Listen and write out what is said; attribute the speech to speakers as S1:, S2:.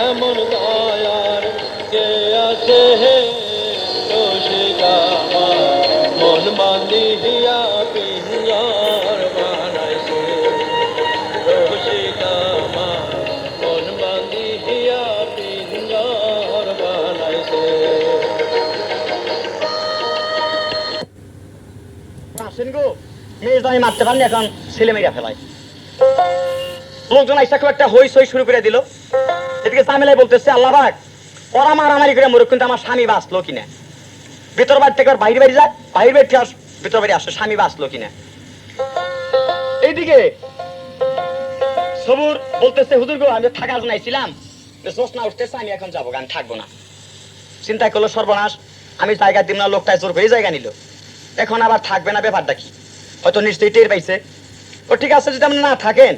S1: এমন দয়ার কে আছে হে আমার মন বান্ধিয়া পিঞ্জর বানাইছে আমার মন বান্ধিয়া পিঞ্জর বানাইছে
S2: আসেন আমি মারতে পারিনি এখন ছেলে মেয়েরা ফেলাই লোকজন আইসা খুব একটা হই সই শুরু করে দিল। এদিকে সামিলাই বলতেছে, আল্লাহ ভাগ ওরা মারামারি করে মরুক, কিন্তু আমার স্বামী বাঁচলো কিনা। ভিতর বাড়ি থেকে বাইরে বাড়ি যায় বাইরে বাড়ি আস- ভিতর বাড়ি আসে, স্বামী বাঁচলো কিনা। এইদিকে সবুর বলতেছে, হুজুর গো, আমি থাকার জন্য আইছিলাম না উঠতেছে, আমি এখন যাব আমি থাকব না। চিন্তা করল, সর্বনাশ, আমি জায়গা দিম না লোকটা জোর হয়ে জায়গা নিল। এখন আবার থাকবে না, ব্যাপারটা কি? হয়তো নিশ্চয়ই টের পাইছে। ও ঠিক আছে, যদি আপনি না থাকেন